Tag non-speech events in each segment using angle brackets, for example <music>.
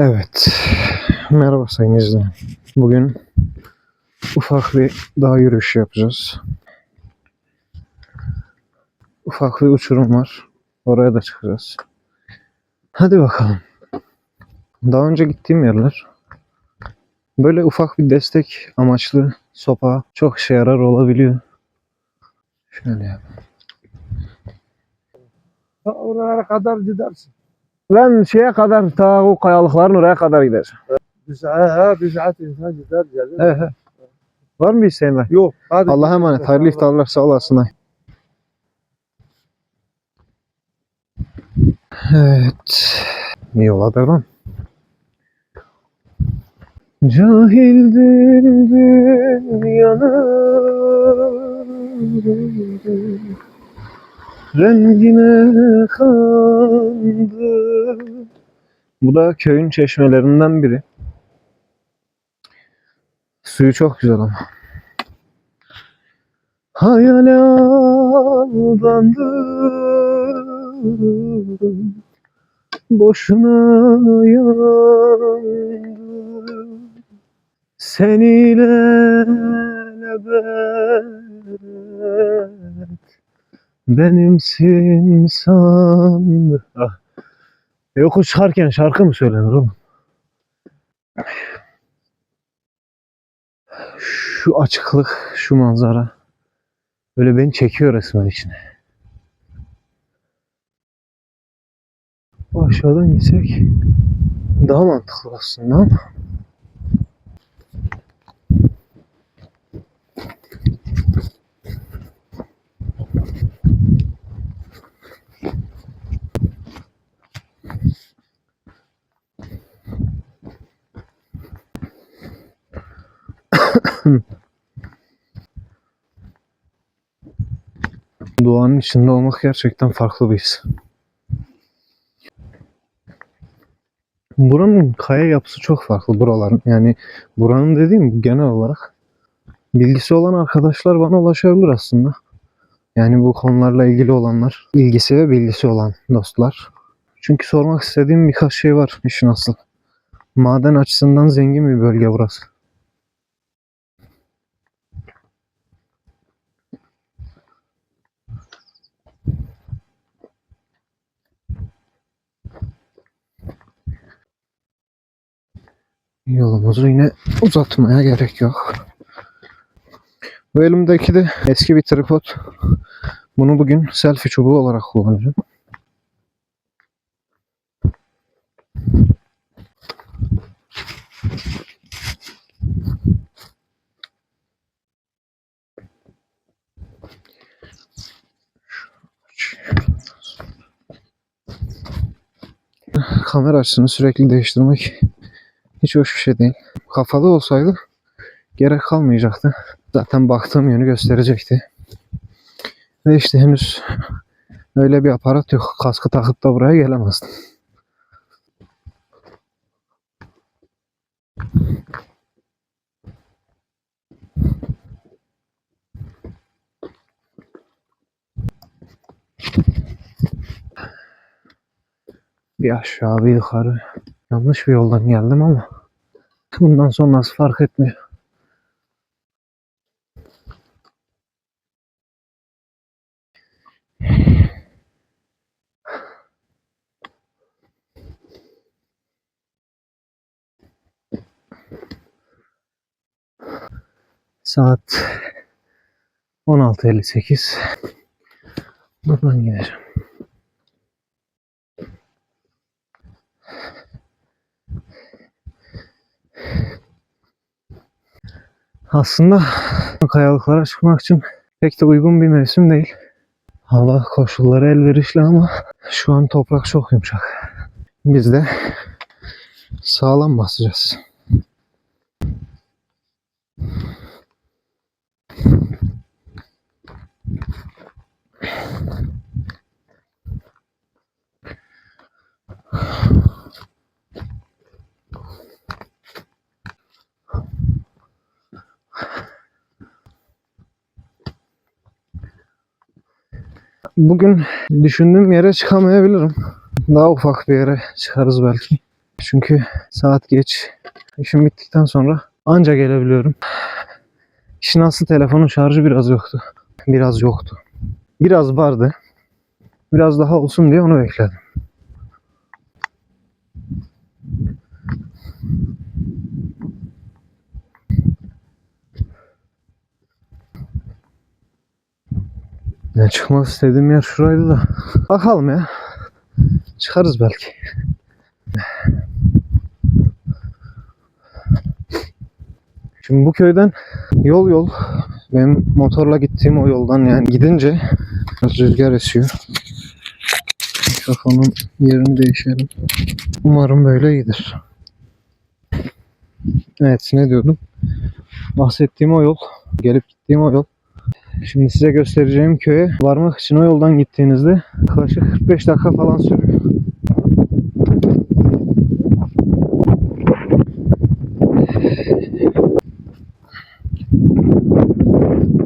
Evet. Merhaba sayın izleyen. Bugün ufak bir dağ yürüyüşü yapacağız. Ufak bir uçurum var. Oraya da çıkacağız. Hadi bakalım. Daha önce gittiğim yerler böyle ufak bir destek amaçlı sopa çok işe yarar olabiliyor. Şöyle yap. Oraya kadar gidersin. Ben şeye kadar ta o kayalıkların oraya kadar gider. Saat, bir saat insan gider gelir. He he. Var mı var? Yok. Hadi. Allah'a emanet. Hayırlı iftarlar. Sağ olasın. Evet. Yola devam. Cahildim dünyanın Rengine kandım Bu da köyün çeşmelerinden biri. Suyu çok güzel ama. Hayale aldandım Boşuna yandım Seniyle lebet Benimsin sandım ah. Yokuş çıkarken şarkı mı söylenir oğlum? Şu açıklık, şu manzara böyle beni çekiyor resmen içine. Aşağıdan gitsek daha mantıklı aslında ama. <laughs> Doğanın içinde olmak gerçekten farklı bir his. Buranın kaya yapısı çok farklı buraların. Yani buranın dediğim genel olarak bilgisi olan arkadaşlar bana ulaşabilir aslında. Yani bu konularla ilgili olanlar, ilgisi ve bilgisi olan dostlar. Çünkü sormak istediğim birkaç şey var işin aslı. Maden açısından zengin bir bölge burası. Yolumuzu yine uzatmaya gerek yok. Bu elimdeki de eski bir tripod. Bunu bugün selfie çubuğu olarak kullanacağım. Kamera açısını sürekli değiştirmek hiç hoş bir şey değil. Kafalı olsaydı gerek kalmayacaktı. Zaten baktığım yönü gösterecekti. Ve işte henüz öyle bir aparat yok. Kaskı takıp da buraya gelemezdim. Bir aşağı bir yukarı. Yanlış bir yoldan geldim ama bundan sonrası fark etmiyor. Saat 16.58. Buradan gideceğim. Aslında kayalıklara çıkmak için pek de uygun bir mevsim değil. Hava koşulları elverişli ama şu an toprak çok yumuşak. Biz de sağlam basacağız. Bugün düşündüğüm yere çıkamayabilirim. Daha ufak bir yere çıkarız belki. Çünkü saat geç. İşim bittikten sonra anca gelebiliyorum. İşin aslı telefonun şarjı biraz yoktu. Biraz yoktu. Biraz vardı. Biraz daha olsun diye onu bekledim. Ya çıkmak istediğim yer şuraydı da. Bakalım ya. Çıkarız belki. Şimdi bu köyden yol yol benim motorla gittiğim o yoldan yani gidince rüzgar esiyor. Mikrofonun yerini değişelim. Umarım böyle iyidir. Evet ne diyordum? Bahsettiğim o yol, gelip gittiğim o yol. Şimdi size göstereceğim köye varmak için o yoldan gittiğinizde yaklaşık 45 dakika falan sürüyor.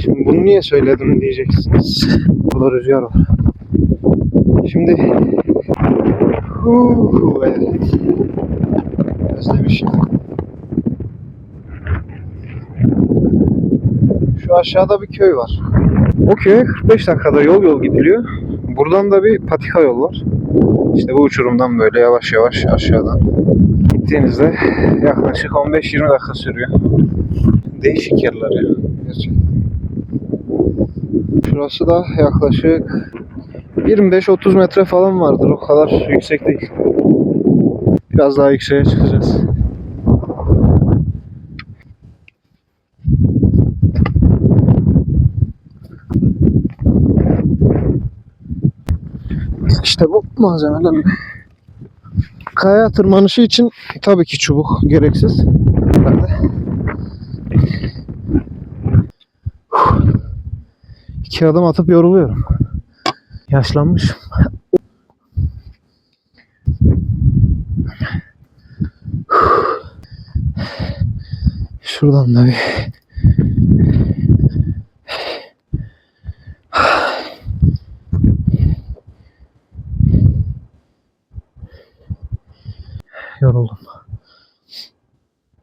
Şimdi bunu niye söyledim diyeceksiniz. Burada rüzgar var. Şimdi Huu, evet. Özlemişim. Aşağıda bir köy var. O köye 45 dakikada yol yol gidiliyor. Buradan da bir patika yol var. İşte bu uçurumdan böyle yavaş yavaş aşağıdan gittiğinizde yaklaşık 15-20 dakika sürüyor. Değişik yerler ya. Şurası da yaklaşık 25-30 metre falan vardır. O kadar yüksek değil. Biraz daha yükseğe çıkacağız. İşte bu malzemeler. Kaya tırmanışı için tabii ki çubuk gereksiz. İki adım atıp yoruluyorum. Yaşlanmışım. Şuradan da bir yoruldum.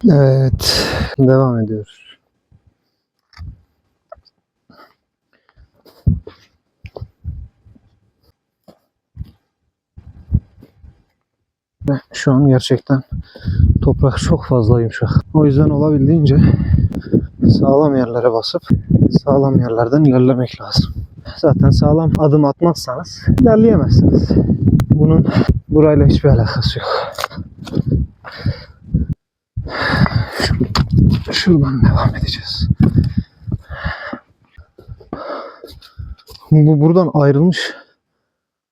Evet, devam ediyoruz. Şu an gerçekten toprak çok fazla yumuşak. O yüzden olabildiğince sağlam yerlere basıp sağlam yerlerden ilerlemek lazım. Zaten sağlam adım atmazsanız ilerleyemezsiniz. Bunun burayla hiçbir alakası yok. Şuradan devam edeceğiz. Bu buradan ayrılmış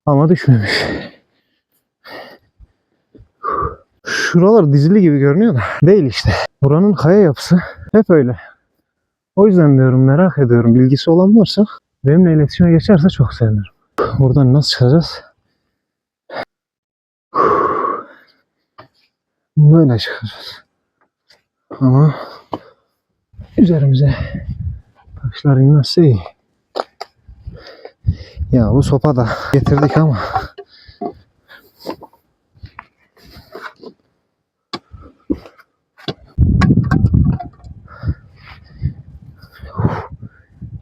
ama düşmemiş. Şuralar dizili gibi görünüyor da değil işte. Buranın kaya yapısı hep öyle. O yüzden diyorum merak ediyorum. Bilgisi olan varsa benimle iletişime geçerse çok sevinirim. Buradan nasıl çıkacağız? Böyle çıkacağız. Ama üzerimize taşlar inmezse iyi. Ya bu sopa da getirdik ama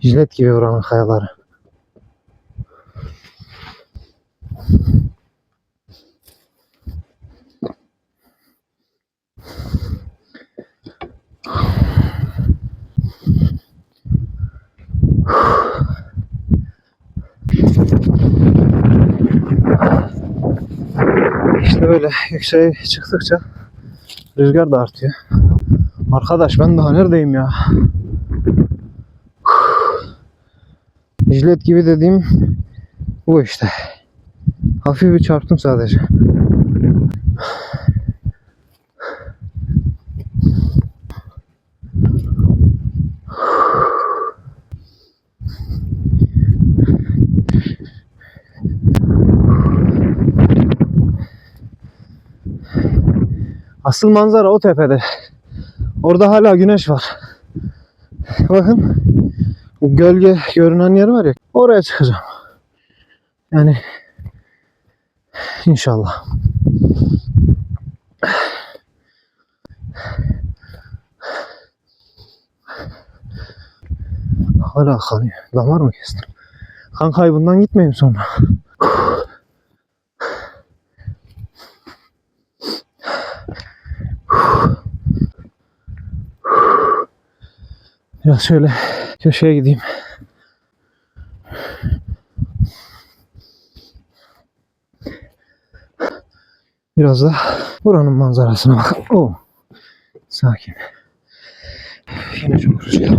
jilet gibi oranın kayaları. İşte böyle yükseğe çıktıkça rüzgar da artıyor. Arkadaş ben daha neredeyim ya? Jilet gibi dediğim bu işte. Hafif bir çarptım sadece. Asıl manzara o tepede. Orada hala güneş var. Bakın o gölge görünen yer var ya oraya çıkacağım. Yani inşallah. Hala kanıyor. Damar mı kestim? Kan kaybından gitmeyeyim sonra. Biraz şöyle köşeye gideyim. Biraz da buranın manzarasına bak. Oh. Sakin. Yine çok rüzgar.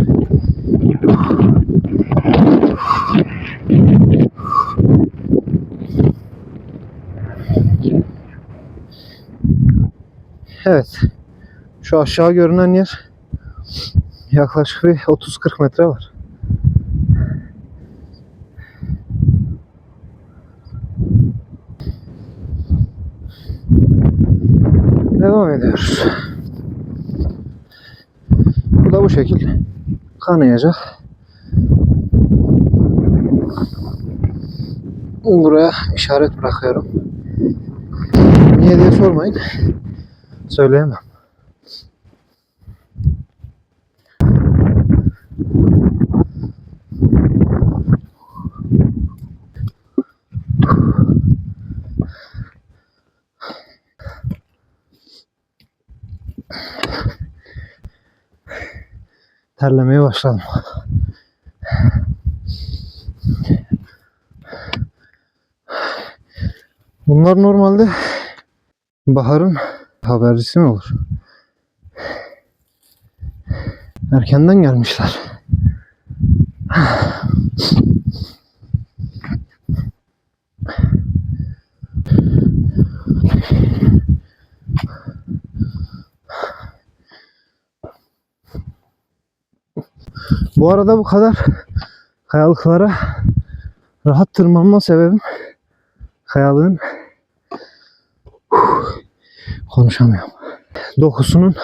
Evet. Şu aşağı görünen yer yaklaşık bir 30-40 metre var. Devam ediyoruz. Bu da bu şekil kanayacak. Buraya işaret bırakıyorum. Niye diye sormayın. Söyleyemem. Terlemeye başladım. Bunlar normalde baharın habercisi mi olur? Erkenden gelmişler. Bu arada bu kadar kayalıklara rahat tırmanma sebebim kayalığın konuşamıyorum. Dokusunun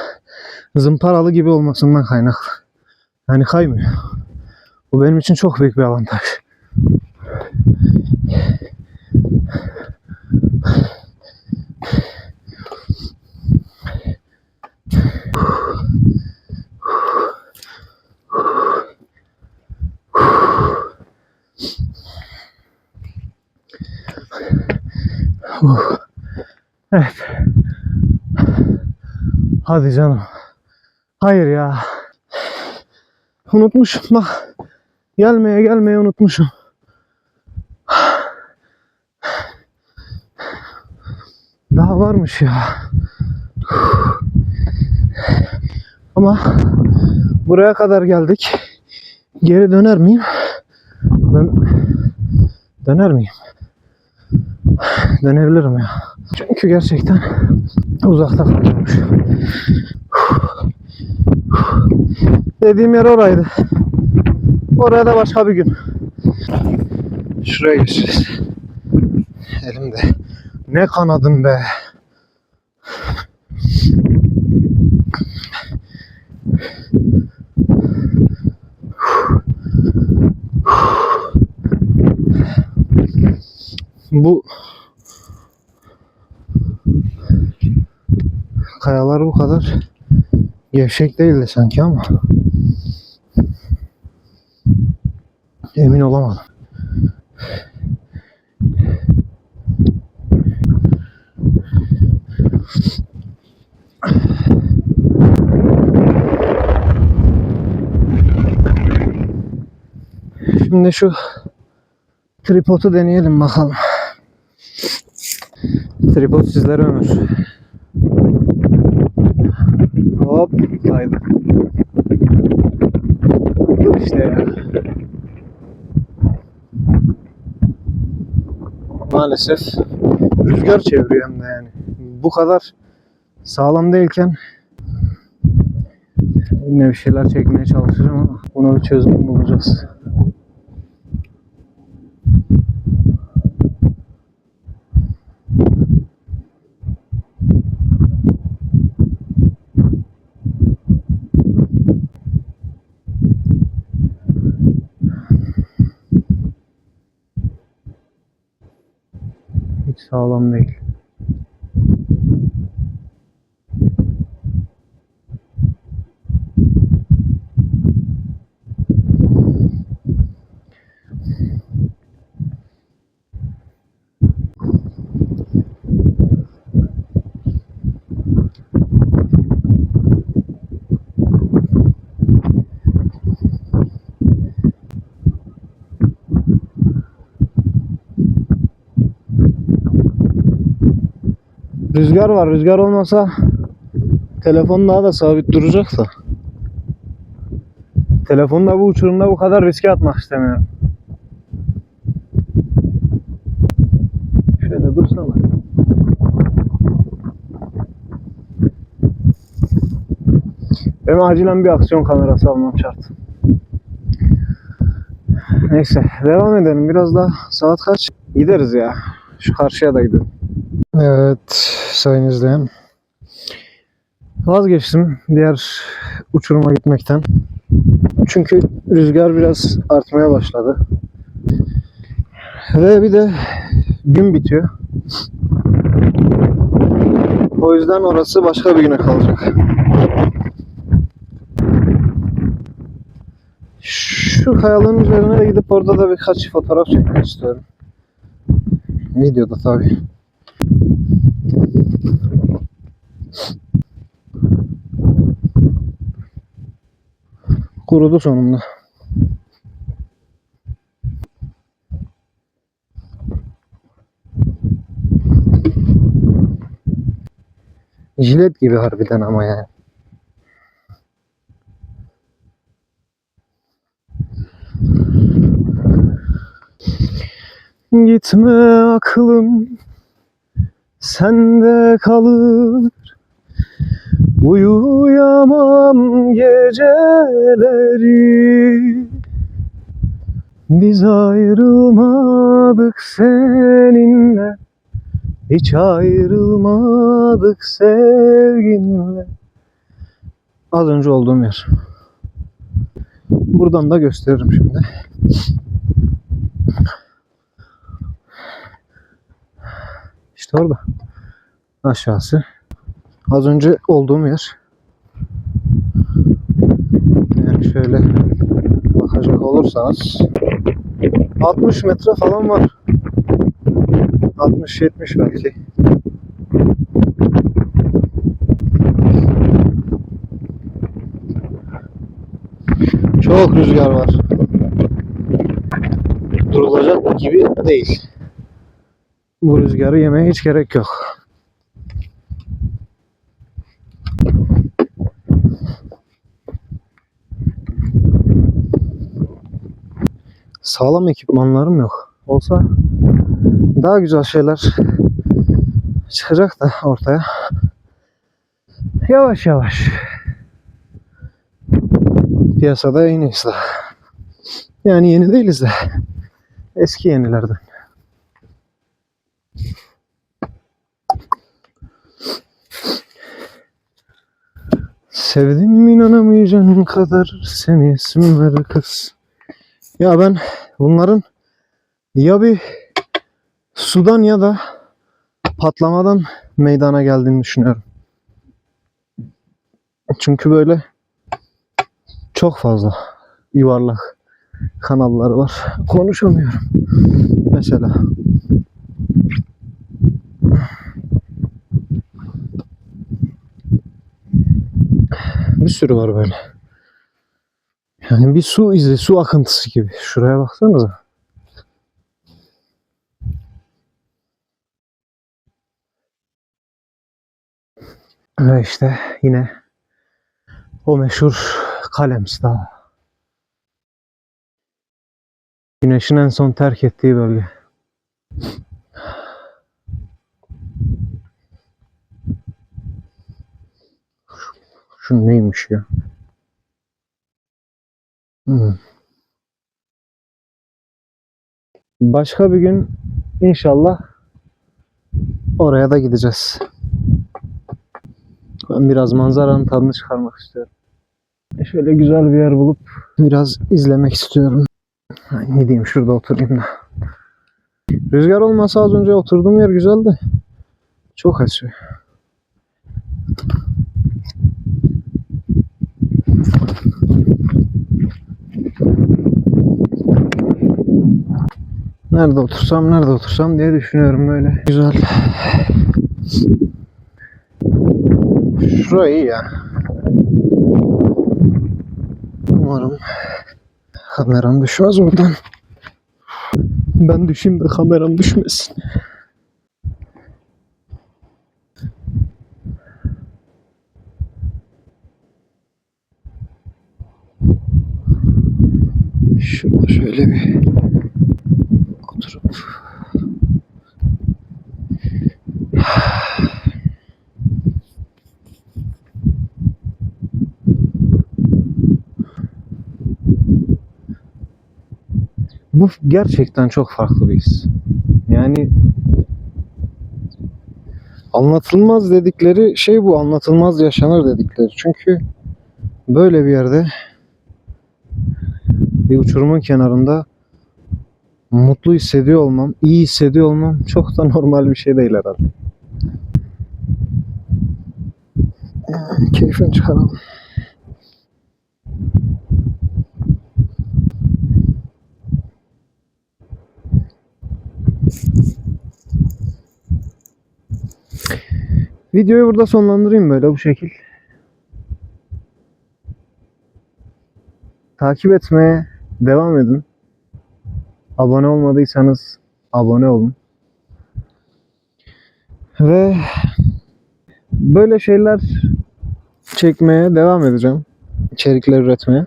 zımparalı gibi olmasından kaynaklı. Yani kaymıyor. Bu benim için çok büyük bir avantaj. Evet. Hadi canım. Hayır ya. Unutmuşum bak. Gelmeye gelmeye unutmuşum. Daha varmış ya. Ama buraya kadar geldik. Geri döner miyim? Ben döner miyim? Dönebilirim ya. Çünkü gerçekten uzakta kalıyormuş. Dediğim yer oraydı. Oraya da başka bir gün. Şuraya geçeceğiz. Elimde. Ne kanadın be. Bu kayalar bu kadar gevşek değildi sanki ama emin olamadım. Şimdi şu tripodu deneyelim bakalım. Tripod sizlere ömür. Hop kaydı. İşte ya. Maalesef rüzgar çeviriyor hem de yani. Bu kadar sağlam değilken yine bir şeyler çekmeye çalışacağım ama buna bir çözüm bulacağız. Hiç sağlam değil. Rüzgar var. Rüzgar olmasa telefon daha da sabit duracak da. Telefonu da bu uçurumda bu kadar riske atmak istemiyorum. Şöyle dursana. Benim acilen bir aksiyon kamerası almam şart. Neyse devam edelim. Biraz daha saat kaç? Gideriz ya. Şu karşıya da gidelim. Evet sayın izleyen. Vazgeçtim diğer uçuruma gitmekten. Çünkü rüzgar biraz artmaya başladı. Ve bir de gün bitiyor. O yüzden orası başka bir güne kalacak. Şu kayalığın üzerine de gidip orada da birkaç fotoğraf çekmek istiyorum. Videoda tabii. Kurudu sonunda. Jilet gibi harbiden ama yani. Gitme aklım sende kalır Uyuyamam geceleri Biz ayrılmadık seninle Hiç ayrılmadık sevginle Az önce olduğum yer. Buradan da gösteririm şimdi. İşte orada. Aşağısı. Az önce olduğum yer. Yani şöyle bakacak olursanız 60 metre falan var. 60-70 belki. Çok rüzgar var. Durulacak gibi değil. Bu rüzgarı yemeye hiç gerek yok. Sağlam ekipmanlarım yok. Olsa daha güzel şeyler çıkacak da ortaya. Yavaş yavaş. Piyasada yeniyiz daha. Yani yeni değiliz de. Eski yenilerden. Sevdim inanamayacağın kadar seni isimleri kız. Ya ben bunların ya bir sudan ya da patlamadan meydana geldiğini düşünüyorum. Çünkü böyle çok fazla yuvarlak kanalları var. Konuşamıyorum. Mesela. Bir sürü var böyle. Yani bir su izi, su akıntısı gibi. Şuraya baksanıza. Ve işte yine o meşhur Kalems Dağı. Güneşin en son terk ettiği bölge. Şu neymiş ya? Hmm. Başka bir gün inşallah oraya da gideceğiz. Ben biraz manzaranın tadını çıkarmak istiyorum. Şöyle güzel bir yer bulup biraz izlemek istiyorum. Ay, Ne diyeyim şurada oturayım da. Rüzgar olmasa az önce oturduğum yer güzeldi. Çok esiyor. Nerede otursam, nerede otursam diye düşünüyorum böyle. Güzel. Şurayı ya. Umarım kameram düşmez oradan. Ben düşeyim de kameram düşmesin. Şurada şöyle bir Bu gerçekten çok farklı bir his. Yani anlatılmaz dedikleri şey bu anlatılmaz yaşanır dedikleri. Çünkü böyle bir yerde bir uçurumun kenarında mutlu hissediyor olmam, iyi hissediyor olmam çok da <laughs> normal bir şey değil herhalde. Keyfini çıkaralım. Videoyu burada sonlandırayım böyle bu şekil. Takip etmeye devam edin. Abone olmadıysanız abone olun. Ve böyle şeyler çekmeye devam edeceğim. İçerikler üretmeye.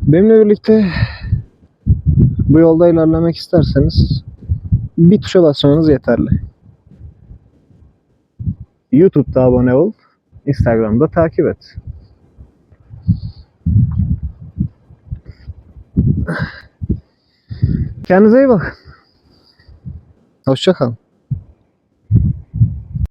Benimle birlikte bu yolda ilerlemek isterseniz bir tuşa basmanız yeterli. YouTube'da abone ol, Instagram'da takip et. Kendinize iyi bakın. Hoşça kalın.